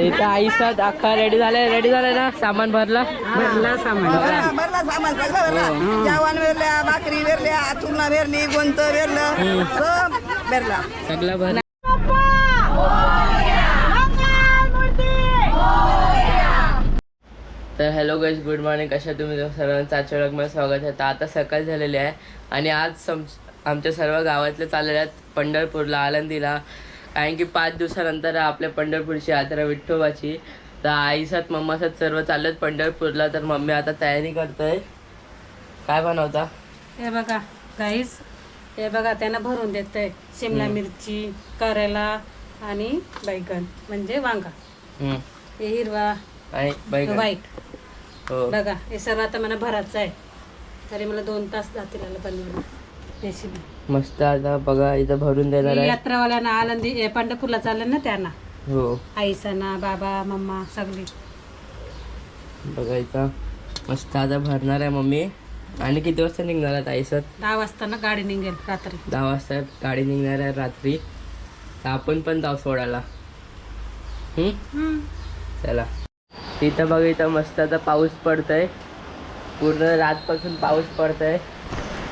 तर इथं आईसात अख्खा रेडी झाले रेडी झाले ना? सामान भरला. भरला सामान. भरला. सामान सगळं भरला. जेवण वेरल्या भाकरी वेरल्या चुलना वेरली गोंत वेरलं. सब वेरला. सगळं भरला तर हॅलो गाईज गुड मॉर्निंग कशा तुम्ही? सर्वांचं आजच्या व्लॉगमध्ये स्वागत आहे. तर आता सकाळ झालेली आहे आणि आज सम आमच्या सर्व गावातले चाललेले आहेत पंढरपूरला आळंदीला. कारण की पाच दिवसानंतर आपल्या पंढरपूरची यात्रा विठ्ठोबाची. तर आईसात मम्मासात सर्व चाललेत पंढरपूरला. तर मम्मी आता तयारी करतोय. काय बनवता? हे बघा गाईस हे बघा त्यांना भरून देतंय. शिमला मिरची करेला आणि बैगन म्हणजे वांगा. हे हिरवा व्हाईट हो. बघा हे सर्व आता मला भरायचं आहे. तरी मला दोन तास जातील याला बनवायला. रेसिपी मस्त आता बघा इथं भरून देणार आहे. यात्रावाल्यांना आळंदी हे पंढरपूरला चाललं ना त्यांना? हो. आईसाना बाबा मम्मा सगळी. बघा इथं. मस्त आता भरणार आहे मम्मी. आणि किती वाजता निघणार आहे आईसत? दहा वाजता ना गाडी निघेल रात्री. दहा वाजता गाडी निघणार आहे रात्री. तर आपण पण जाऊ सोडायला. हम्म? चला. तिथं बघा इथं मस्त आता पाऊस पडतोय. पूर्ण रातपासून पाऊस पडतोय.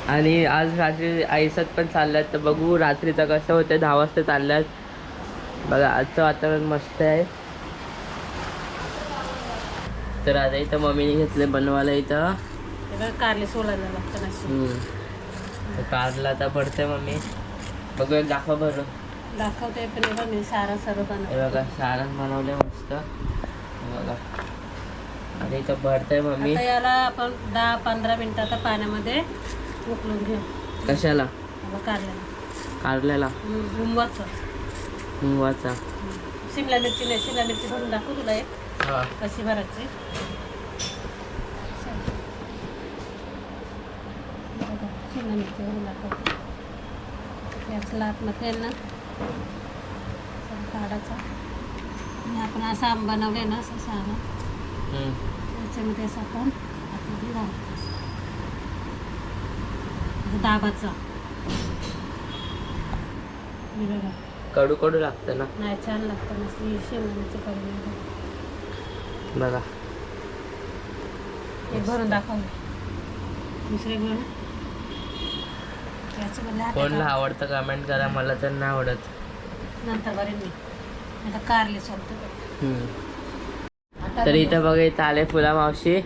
आणि आज रात्री आईसात पण चालल्यात. तर बघू रात्रीचं कसं होतं दहा वाजता चालल्यात. बघा आजचं वातावरण मस्त आहे. तर आता इथं मम्मीने घेतले बनवायला इथं. कारले सोडायला लागतं. तर कारला आता पडतंय मम्मी. बघूया दाखवा भरून दाखवते पण बघ मी सारा सर्व बनव बघा सारण बनवले मस्त. बघा. आणि इथं भरतंय मम्मी. याला आपण दहा पंधरा मिनिटात पाण्यामध्ये उकळून घेऊ कशाला? याला कारल्याला. कारल्याला? मुंगवाचा शिमला मिरची नाही शिमला मिरची भरून दाखवू तुला एक. हा. कशी भरायची? बघा, शिमला मिरची भरून दाखवते. याचं आतमध्ये ना. असं काढायचा. आणि आपण असं आंब बनवले ना असं सारं. हम्म. त्याच्यामध्ये असं आपण आतमध्ये असं दाबाचा. हे बघा. कडू कडू लागतं ना? नाही छान लागतं करून बघा. एक भरून दाखव दुसरे भरून. आता कोणला का- आवडतं कमेंट करा. मला तर नाही आवडत. नंतर बरे मी. आता कारले सोडतो. हम्म. तर इथं बघा इथं आले फुला मावशी.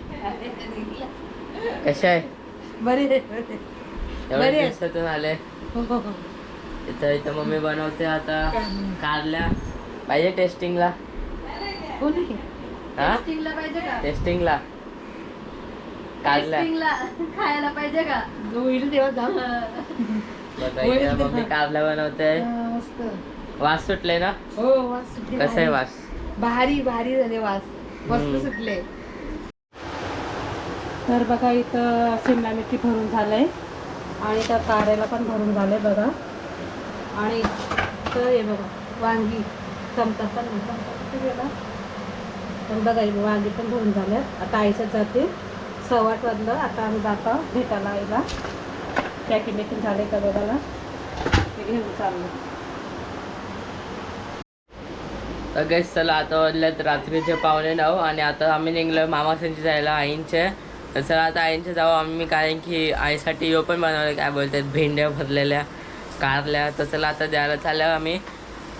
कशा आहे? बरे. एवढ्या दिवसातून आले. इथं इथं मम्मी बनवते आता कारल्या. पाहिजे टेस्टिंगला? हो? नाही हा पाहिजे का? टेस्टिंगला. कारल्या. खायला पाहिजे का? होईल तेव्हा जाऊ बघा इथं मम्मी कारल्या बनवते. मस्त. वास सुटले ना? हो वास सुटले. कसं आहे वास? भारी भारी झाले वास. हम्म. मस्त सुटले. तर बघा इथं शिमला मिरची भरून झालंय. आणि त्या काऱ्याला पण भरून झाले बघा. आणि तर हे बघा वांगी चमचा पण गेला? पण बघा वांगी पण भरून झाल्या. आता आईचं जाते सव्वाट वाजलं आता आम्ही जातो भेटायला आईला. पॅकिंग बॅकिंग झाले का बघायला? ते घेऊन चाललं. तर गैस चला आता वाजल्यात रात्रीचे पावणे नऊ आणि आता आम्ही निघलो मामासांची जायला आईंचे. तर चला आता आईंचे जाऊ आम्ही कारण की आईसाठी यो पण बनवले. काय बोलतात भेंड्या भरलेल्या कारल्या. तर चला आता द्यायला चालल्या आम्ही.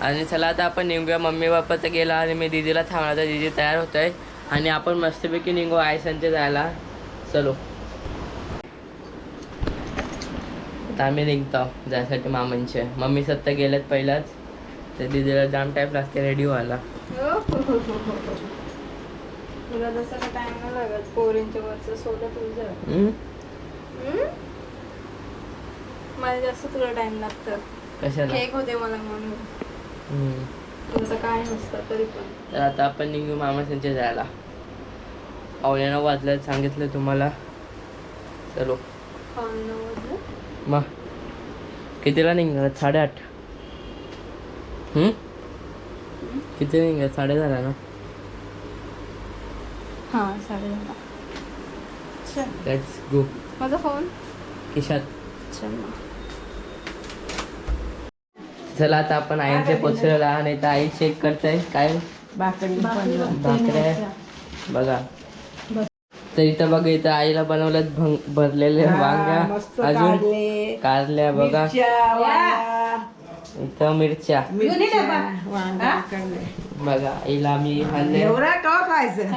आणि चला आता आपण निघूया. मम्मी बाप्पा तर गेला आणि मी दिदीला थांबला तर दिदी तयार होत आहे आणि आपण मस्तपैकी निघू आईसांचे जायला. चलो. आता आम्ही निघतो जायसाठी मामांचे. मम्मी सत्ता गेल्यात पहिलाच. तर दिदीला जाम टाईप लागते रेडी व्हायला. हो, हो, हो, तुला जसं का टाइम नाही लागत वरचं सोडत तुझं. हम्म? मला जास्त तुला टाइम लागतं. कशाला? केक होते मला म्हणून. हम्म. तुमचं काय नसतं तरी पण. तर आता आपण निघू मामा त्यांच्या जायला. पावणे नऊ वाजल्यात सांगितलं तुम्हाला. चलो. पावणे नऊ वाजले? मग कितीला निघणार? साडेआठ. हम्म? किती निघणार? साडे झाला ना? हां साडे दहा. चल. लेट्स गो माझा फोन किशात. चल. चला आता आपण आईचे पोचलेला आणि तर आई चेक करताय. काय? भाकरी भाकऱ्या बघा. तर इथं बघा इथं आईला बनवल्यात भंग- भरलेले वांग्या. अजून कारल्या बघा. इथं मिरच्या. बघा आईला आम्ही आणले एवढा का खायचं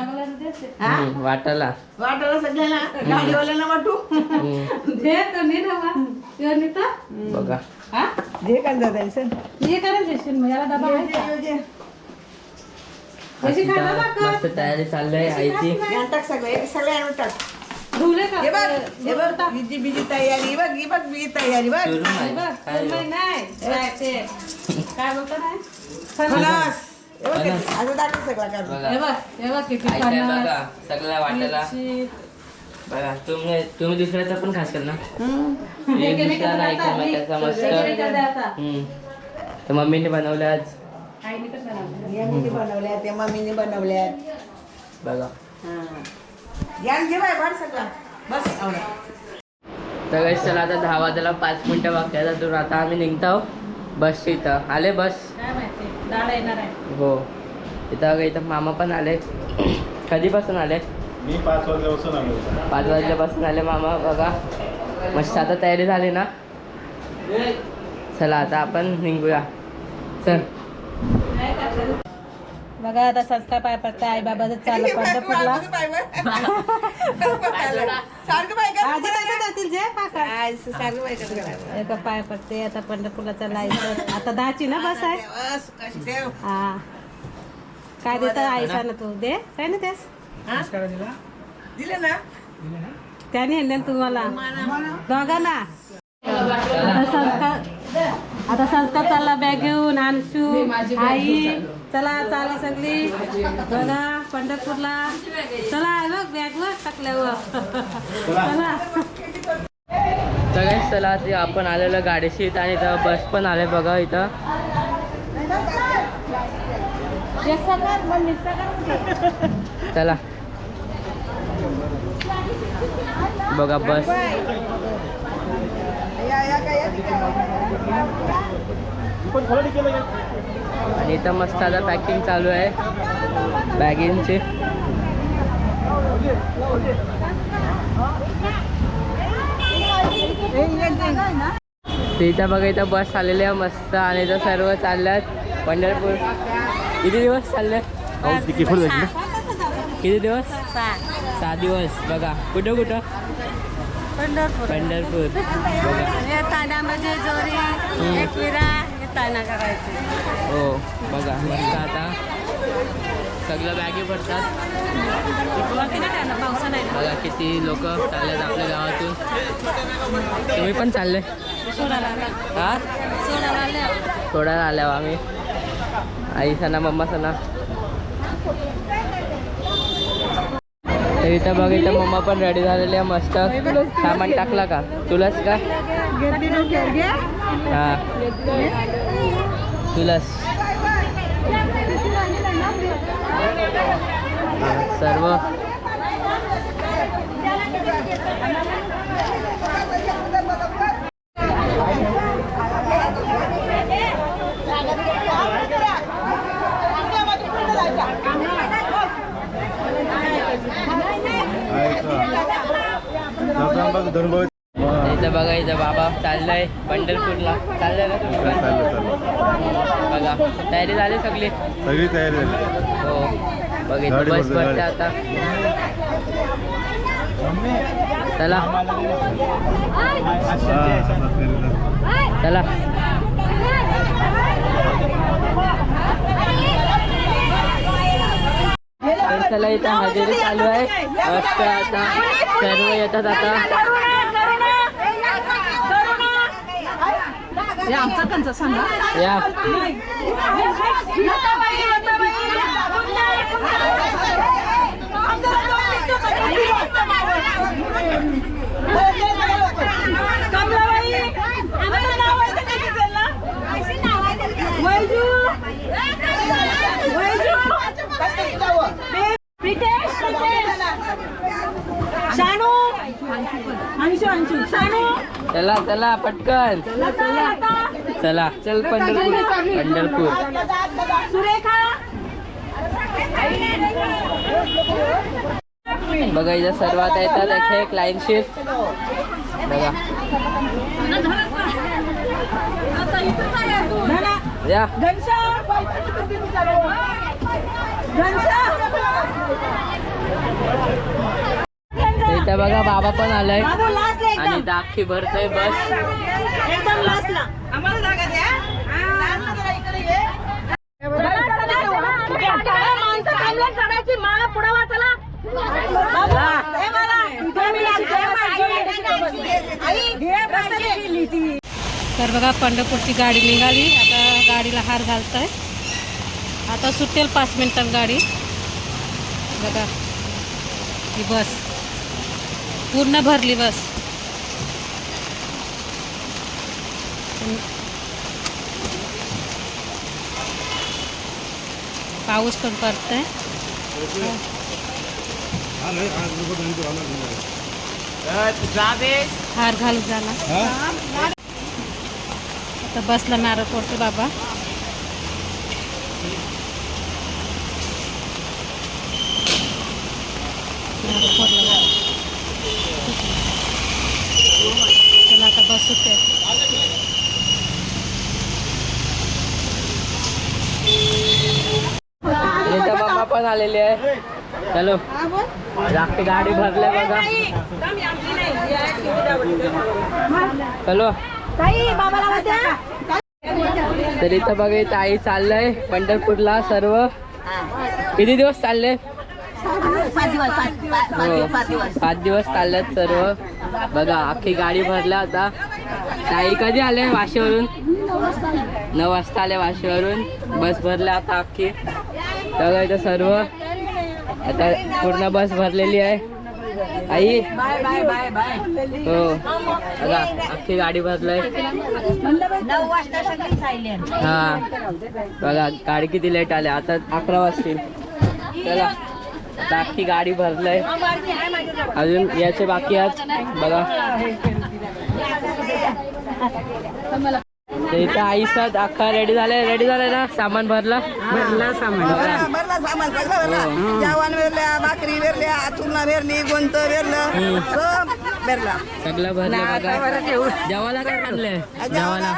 हम्म, वाटाला वाटायला सगळ्यांना. गाडीवाल्यांना वाटू. हम्म, दे तर नाही ना बा. ते नाही तर. बघा. हा? जे का जायचं हे करायचं असेल मग याला डबा आहे का? कशी मस्त तयारी चाललंय आईची. टाक सगळं. एक सगळ्यांना टाक. धुवले का? हे बघ हे बघ हिची बिजी तयारी बघ ही बघ बिजी तयारी बघ. हे नाही. बघ, काय सुरमई नाही काय ते? काय बोलतो नाही? फणस. हे बघ, फणस. असं दाखव सगळा करून. बघा. हे बघ हे बघ किती आई काय फणस, बघा सगळ्या वाटाला मिरची. बघा तुम्ही तुम्ही दुसऱ्याचा पण खाशाल ना. हे एक केले दुसरा का नाही आता? एकमेकाचा हे मस्त. केले का ते आता? हम्म. तर मम्मीने बनवलं आज. आईने कसं बनवलं? यांनी बनवल्या त्या मम्मीने बनवल्या. बघा. ज्ञान घे बाय भर सगळा. बस आवडा तर guys, चला आता दहा वाजायला पाच मिनिटं बाकी आहेत. तर आता आम्ही निघतो बस इथं. आले बस? हो. इथं बघा इथं मामा पण आले. कधीपासून आले? मी पाच वाजल्यापासून आलो. पाच वाजल्यापासून आले मामा बघा. मस्त आता तयारी झाली ना? चला आता आपण निघूया. चल. बघा आता संस्कार पाय पडते आई बाबाचं चाललं पंढरपूरला आजी कसं जातील जे पाका सारखं बाय कर एका पाय पडते आता पंढरपूरला चालायचं आता दहाची ना बस आहे. हा काय देतं आई सांग तू? दे काय ना तेस दिले ना? त्याने आणलं ना तुम्हाला? दोघांना? आता संस्कार आता संस्कार चालला बॅग घेऊन आणशू आई चला चालली सगळी. बघा पंढरपूरला. चला बघ बॅग वर टाकल्यावर चला. चला. ते आपण आलेलं गाडीशी आणि इथं बस पण आले बघा इथं. चला. बघा बस. या या काय या. आणि इथं मस्त आता पॅकिंग चालू आहे. बॅगिंगची ते इथं बघा इथं बस आलेली आहे मस्त. आणि इथं सर्व चालल्यात. पंढरपूर. किती दिवस चालले? किती दिवस? सहा दिवस. बघा कुठं कुठं? पंढरपूर. पंढरपूर. बघा. हे हे करायचे. हो बघा मस्त आता सगळं बॅगी भरतात. बघा किती लोक चाललेत आपल्या गावातून. तुम्ही पण चालले? सोडायला हा? सोडायला आले. सोडायला आल्या आम्ही. आई सणा मम्मा सणा. तर इथं बघ इथं मम्मा पण रेडी झालेली आहे मस्त. सामान टाकला का? तुलाच का? हा. तुलाच सर्व. इथं बघा इथं बाबा चाललाय पंढरपूरला. चाललंय ना बघा. तयारी झाली सगळी. सगळी तयारी झाली. हो. बघ इथं गाडी बस भरते. आता चला. चला. चला इथं हजेरी चालू आहे. मस्त आता सर्व येतात आता. आमचा कंचा सांगा. या. चला चला पटकन. चला चल पंढरपूर. पंढरपूर. बघा इथं सर्व आता येतात एक एक लाईन शिफ्ट बघा. या. इथं बघा बाबा पण आलाय. आणि अख्खी भरतोय बस. तर बघा पंढरपूरची गाडी निघाली. आता गाडीला हार घालत आहे आता सुटेल पाच मिनिटात गाडी. बघा ही बस. पूर्ण भरली बस. पाऊस पण पडतंय हार घालू झाला आता बसला नारळ बाबा. चला आता बस सुटते पण आलेले आहे चलो. जास्त गाडी भरले बघा. चलो. तर इथं बघा इथं आई चाललंय पंढरपूरला सर्व. किती दिवस चालले? हो पाच दिवस चाललेत सर्व. बघा अख्खी गाडी भरल्या आता. ताई कधी आले वाशीवरून? नऊ वाजता आले वाशीवरून. बस भरल्या आता अख्खी. बघा इथं सर्व. आता पूर्ण बस भरलेली आहे. आई? हो. बघा अख्खी गाडी भरलंय. हा. बघा गाडी किती लेट आली. आता अकरा वाजतील. चला आता अख्खी गाडी भरलंय. अजून याचे बाकी आहेत. बघा. इथं आई साथ अख्खा रेडी झालाय. रेडी झालाय ना? सामान भरला? भरला सामान. भरला सामान सगळं भरला. जेवण वेरल्या भाकरी वेरल्या चुलना वेरली गोंत वेरलं. सब वेरला. सगळं भरलं बघा. जेवायला काय आणलंय? जेवायला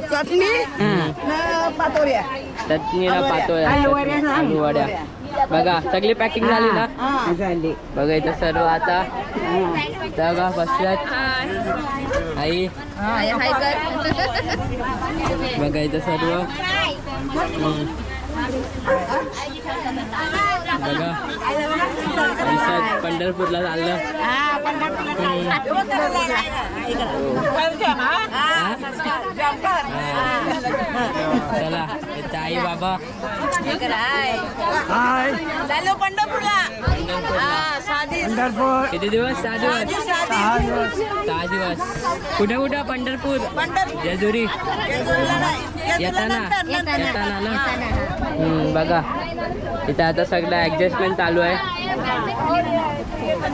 चटणी न पातोऱ्या चटणीला पातोळ्या. आलू वड्या बघा सगळी पॅकिंग झाली ना? झाली. बघा इथं सर्व आता. बघा बसल्यात आई. बघा इथं सर्व. बघा. पंढरपूरला चाललं? चला इथं आई बाबा. पंढरपूरला. किती दिवस? सहा दिवस. सहा दिवस कुठे कुठे? पंढरपूर. जेजुरी. येताना. येताना ना. बघा. इथं आता सगळं ऍडजस्टमेंट चालू आहे.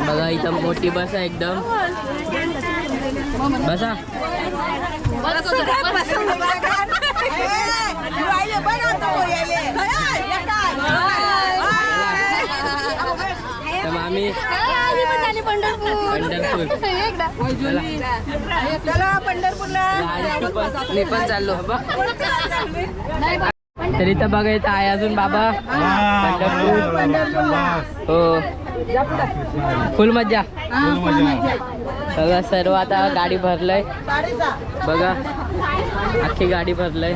बघा इथं मोठी बस आहे एकदम. बसा. आम्ही पंढरपूर. पंढरपूरला पण- मी पण चाललो बा तरी तर बघा इथं आहे अजून बाबा. पंढरपूर हो. फुल मज्जा. बघा सर्व आता गाडी भरलंय. बघा अख्खी गाडी भरलंय.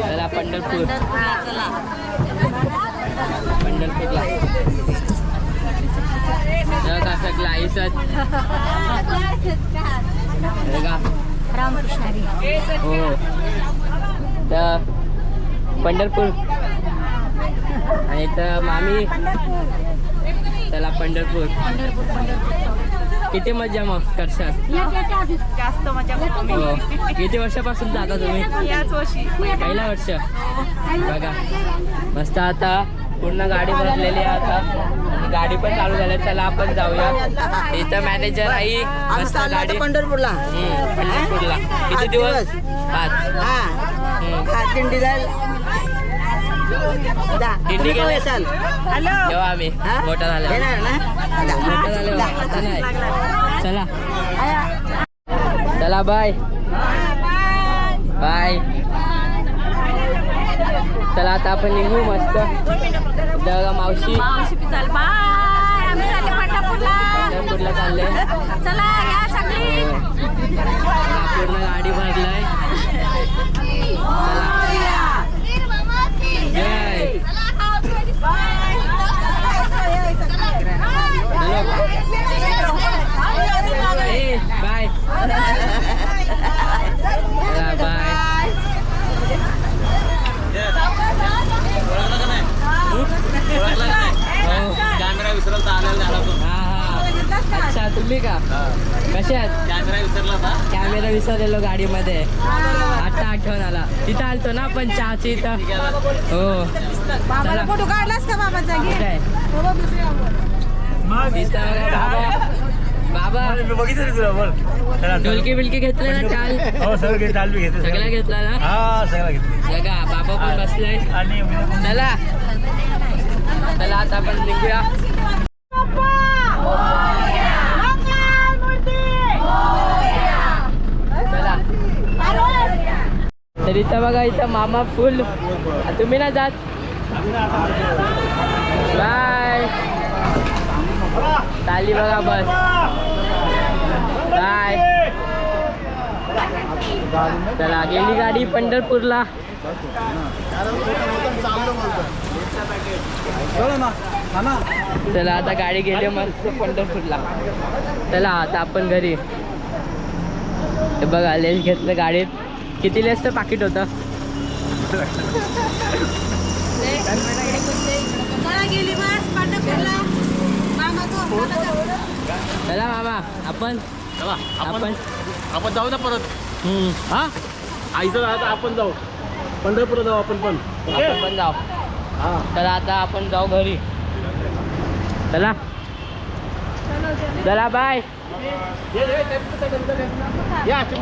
चला पंढरपूर. पंढरपूरला. बघा सगळं आयुष्यात हो. तर पंढरपूर. आणि तर मामी. चला पंढरपूर. किती मजा मग करशात जास्त मजा हो. किती वर्षापासून जाता तुम्ही? याच वर्षी. पहिला वर्ष. बघा. मस्त आता पूर्ण गाडी भरलेली आहे आता. गाडी पण चालू झाली चला आपण जाऊया. इथं मॅनेजर आई मस्त गाडी. पंढरपूरला. हम्म, पंढरपूरला. किती दिवस? पाच. हा. हा दिंडी जाईल. दिंडी गेले तेव्हा आम्ही. मोठा झाला मोठा झाले आता नाही चला. चला. बाय. बाय. चला आता आपण निघू मस्त. जगा मावशी. मावशी चालले पंढरपूरला पंढरपूरला चालले. चला या सगळी. पूर्ण गाडी भरलाय. ए बाय चला बाय. कॅमेरा विसरला आलेला झाला हा हा अच्छा तुम्ही का? कसे आहात कॅमेरा विसरला होता? कॅमेरा विसरलेलो गाडीमध्ये. आता आठवण आला. तिथं आलतो ना पण चहाची इथं? हो. चला. फोटो काढलास का बाबाचा? तिथं बघा, बाबा. बाबा. बघितलं तुला बोल ढोलकी बिलकी घेतले ना चाल? हो सगळं घेतलं आलबी घेतलं सगळं. घेतला ना? हा सगळं घेतलं. बघा बाबा पण बसलाय. आणि चला. चला आता आपण निघूया. तर इथं बघा इथं मामा फुल. तुम्ही ना जात. बाय. चाली बघा बस. बाय. चला गेली गाडी पंढरपूरला. चला आता गाडी गेली मस्त पंढरपूरला. चला आता आपण घरी. बघा लेस घेतलं गाडीत. किती लेसचं पाकिट होतं? चला मामा आपण चला आपण आपण जाऊ ना परत. हा? आईचं आता आपण जाऊ. पंढरपूरला जाऊ आपण पण. आपण पण जाऊ. हा. चला आता आपण जाऊ घरी. चला. चला बाय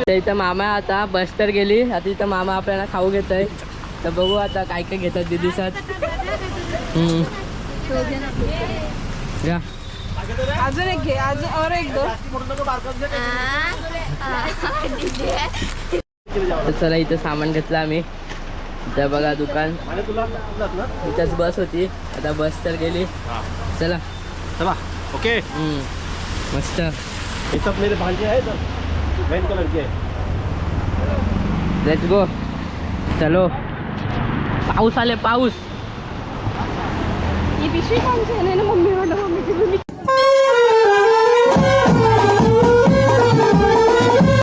इथं मामा आता बस तर गेली. आता इथं मामा आपल्याला खाऊ घेत आहे तर बघू आता काय काय घेतात ते दिवसात. अजून एक घे अजून और एक दो. तर चला इथं सामान घेतलं आम्ही. इथं बघा दुकान. इथंच बस होती. आता बस तर गेली. चला. चला ओके. हम्म. मस्त. ये सब मेरे भांजे हैं सब। वैन कलर के लेट्स गो चलो। पाऊस आले पाऊस। ही पिशवी कोणची आहे? नाही ना